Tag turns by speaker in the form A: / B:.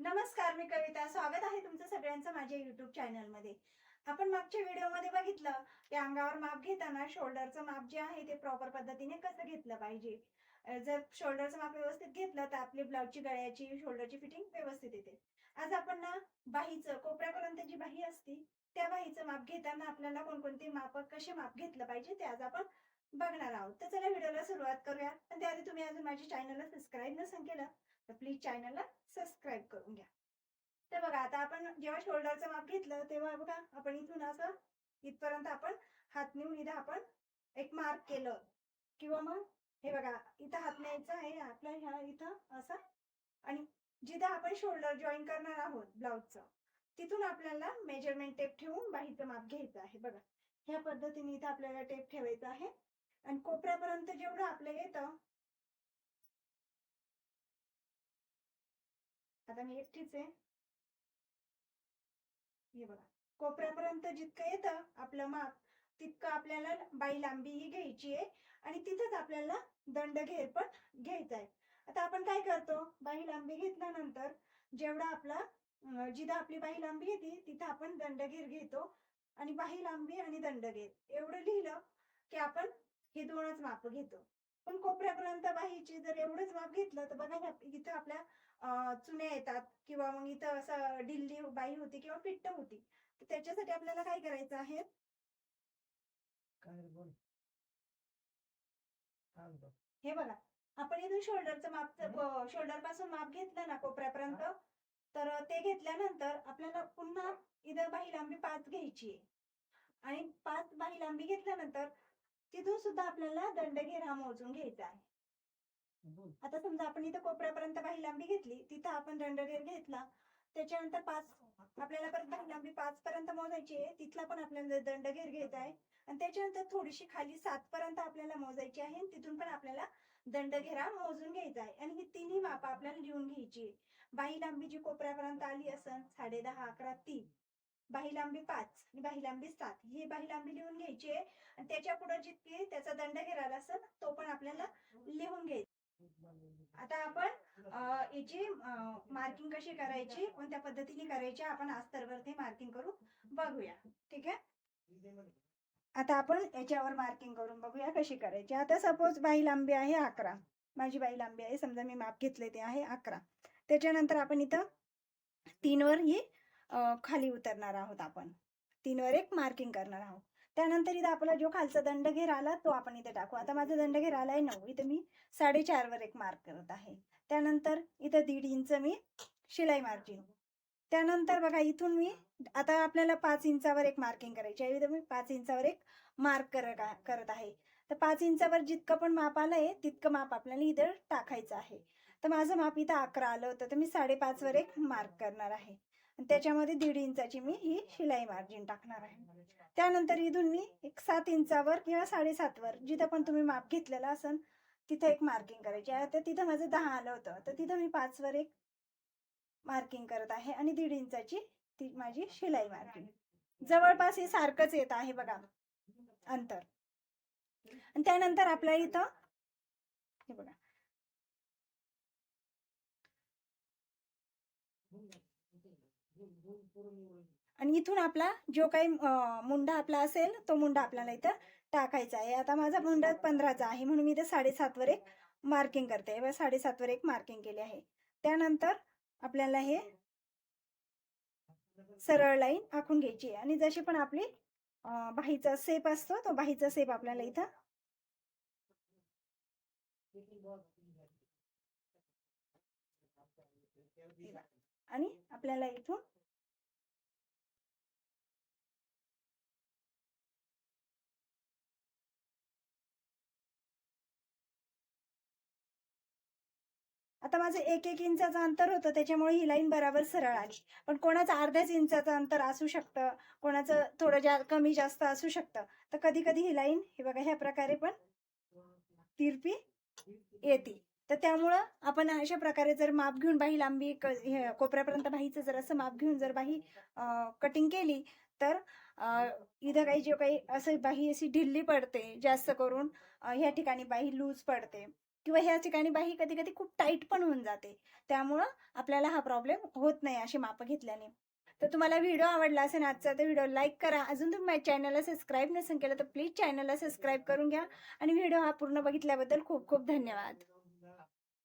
A: नमस्कार मी कविता. स्वागत आहे तुमचं सगळ्यांचं माझ्या युट्यूब चॅनलमध्ये आपण मागच्या व्हिडिओमध्ये बघितलं की अंगावर माप घेताना शोल्डरचं माप जे आहे ते प्रॉपर पद्धतीने कसं घेतलं पाहिजे? जर शोल्डरचं माप व्यवस्थित घेतलं तर आपली ब्लाऊजची गळ्याची शोल्डरची फिटिंग व्यवस्थित येते. आज आपण ना बाहीचं कोपऱ्यापर्यंत जी बाही असती त्या बाहीचं माप घेताना आपल्याला कोणकोणती माप कसे माप घेतलं पाहिजे ते आज आपण बघणार आहोत. तर चला व्हिडिओला सुरुवात करूया. पण त्याआधी तुम्ही अजून माझ्या चॅनलला सबस्क्राईब नसेल केलं तर प्लीज चॅनलला सबस्क्राईब करून घ्या. तर बघा आता आपण जेव्हा शोल्डरचं माप घेतलं तेव्हा बघा आपण इथून असं इथपर्यंत आपण हात नेऊन इथं आपण एक मार्क केलं. किंवा मग हे बघा इथं हात न्यायचा आहे आपल्या ह्या इथं असं. आणि जिथं आपण शोल्डर जॉईन करणार आहोत ब्लाऊजचं तिथून आपल्याला मेजरमेंट टेप ठेवून बाहीचं माप घ्यायचं आहे. बघा ह्या पद्धतीने इथं आपल्याला टेप ठेवायचा आहे. आणि कोपऱ्यापर्यंत जेवढं आपलं येतं आता मी एकटीच आहे. हे बघा. कोपऱ्यापर्यंत जितकं येतं आपलं माप तितकं आपल्याला बाई लांबी ही घ्यायची आहे आणि तिथंच आपल्याला दंड घेर पण घ्यायचा आहे. आता आपण काय करतो? बाई लांबी घेतल्यानंतर जेवढा आपला जिथं आपली बाई लांबी येते तिथं आपण दंड घेर घेतो आणि बाही लांबी आणि दंड घेर. एवढं लिहिलं की आपण हे दोनच माप घेतो. पण कोपऱ्यापर्यंत बाहीची जर एवढंच माप घेतलं तर बघा इथं आपल्या अं, चुन्या येतात किंवा मग इथं असं ढिल्ली बाई होती किंवा पिट्ट होती. तर त्याच्यासाठी आपल्याला काय करायचं आहे. हे बघा आपण इथून शोल्डरचं माप शोल्डरपासून माप घेतलं ना कोपऱ्यापर्यंत तर ते घेतल्यानंतर आपल्याला पुन्हा इथं बाही लांबी पाच घ्यायची आहे. आणि पाच बाही लांबी घेतल्यानंतर तिथून सुद्धा आपल्याला दंडघेर हा मोजून घ्यायचा आहे. आता समजा आपण इथं कोपऱ्यापर्यंत बाही लांबी घेतली तिथं आपण दंडघेर घेतला त्याच्यानंतर पाच आपल्याला परत बाही लांबी पाच पर्यंत मोजायची आहे तिथला पण आपल्याला दंडघेर घ्यायचा आहे. आणि त्याच्यानंतर थोडीशी खाली सात पर्यंत आपल्याला मोजायची आहे तिथून पण आपल्याला दंडघेरा मोजून घ्यायचा आहे. आणि ही तिन्ही मापा आपल्याला लिहून घ्यायची आहे. बाही लांबी जी कोपऱ्यापर्यंत आली असन साडे दहा अकरा तीन. बाही लांबी पाच आणि बाही लांबी सात. ही बाही लांबी लिहून घ्यायची. आहे आणि त्याच्या पुढे जितके त्याचा दंड आला असेल तो पण आपल्याला लिहून घ्यायचा. आता आपण याची मार्किंग कशी करायची कोणत्या पद्धतीने करायची आपण अस्तरवरती मार्किंग करून बघूया. ठीक आहे? आता आपण याच्यावर मार्किंग करून बघूया कशी करायची. आता सपोज बाई लांबी आहे अकरा. माझी बाई लांबी आहे. समजा मी माप घेतले ते आहे अकरा. त्याच्यानंतर आपण इथं तीनवर ही खाली उतरणार आहोत आपण. तीनवर एक मार्किंग करणार आहोत. त्यानंतर इथं आपला जो खालचा दंडघेर आला तो आपण इथे टाकू. आता माझा दंडघेर आला आहे नऊ. इथं मी साडेचार वर एक मार्क करत आहे. त्यानंतर इथं दीड इंच मी शिलाई मार्जिन त्यानंतर बघा इथून मी आता आपल्याला पाच इंचावर एक मार्किंग करायची आहे. इथं मी पाच इंचावर एक मार्क करत करत आहे. तर पाच इंचावर जितकं पण माप आलंय तितकं माप आपल्याला इथं टाकायचं आहे. तर माझं माप इथं अकरा आलं होतं. तर मी साडेपाच वर एक मार्क करणार आहे. त्याच्यामध्ये दीड इंचाची मी ही शिलाई मार्जिन टाकणार आहे. त्यानंतर इथून मी एक सात इंचावर किंवा साडेसातवर जिथं पण तुम्ही माप घेतलेलं असन तिथं एक मार्किंग करायची आहे. तर तिथं माझं दहा आलं होतं तर तिथं मी पाचवर एक मार्किंग करत आहे आणि दीड इंचाची ती माझी शिलाई मार्किंग जवळपास हे सारखंच येत आहे बघा अंतर. आणि त्यानंतर आपल्या इथं हे बघा. आणि इथून आपला जो काही मुंडा आपला असेल तो मुंडा आपल्याला इथं टाकायचा आहे. आता माझा मुंडा पंधराचा आहे म्हणून मी इथं साडेसातवर एक मार्किंग करते. बघा साडेसातवर एक मार्किंग केली आहे. त्यानंतर आपल्याला हे सरळ लाईन आखून घ्यायची आहे. आणि जशी पण आपली बाहीचा सेप असतो तो बाहीचा सेप आपल्याला इथं आणि आपल्याला इथून आता माझं एक एक इंचाचं अंतर होतं त्याच्यामुळे ही लाईन बराबर सरळ आली. पण कोणाचं अर्ध्याच इंचाचं अंतर असू शकतं कोणाचं थोडं जा कमी जास्त असू शकतं. तर कधी कधी ही लाईन हे बघा ह्या प्रकारे पण तिरपी येते. तर त्यामुळं आपण अशा प्रकारे जर माप घेऊन बाही लांबी क- हे कोपऱ्यापर्यंत बाहीचं जर असं माप घेऊन जर बाही कटिंग केली तर इथं काही जे काही असं बाही अशी ढिल्ली पडते जास्त करून ह्या ठिकाणी बाही लूज पडते किंवा ह्या ठिकाणी बाही कधी कधी खूप टाईट पण होऊन जाते. त्यामुळं आपल्याला हा प्रॉब्लेम होत नाही अशी मापं घेतल्याने. तर तुम्हाला व्हिडिओ आवडला असेल आजचा तर व्हिडिओ लाईक करा. अजून तुम्ही माझ्या चॅनलला सबस्क्राईब नसेल केलं तर प्लीज चॅनलला सबस्क्राईब करून घ्या. आणि व्हिडिओ हा पूर्ण बघितल्याबद्दल खूप खूप धन्यवाद.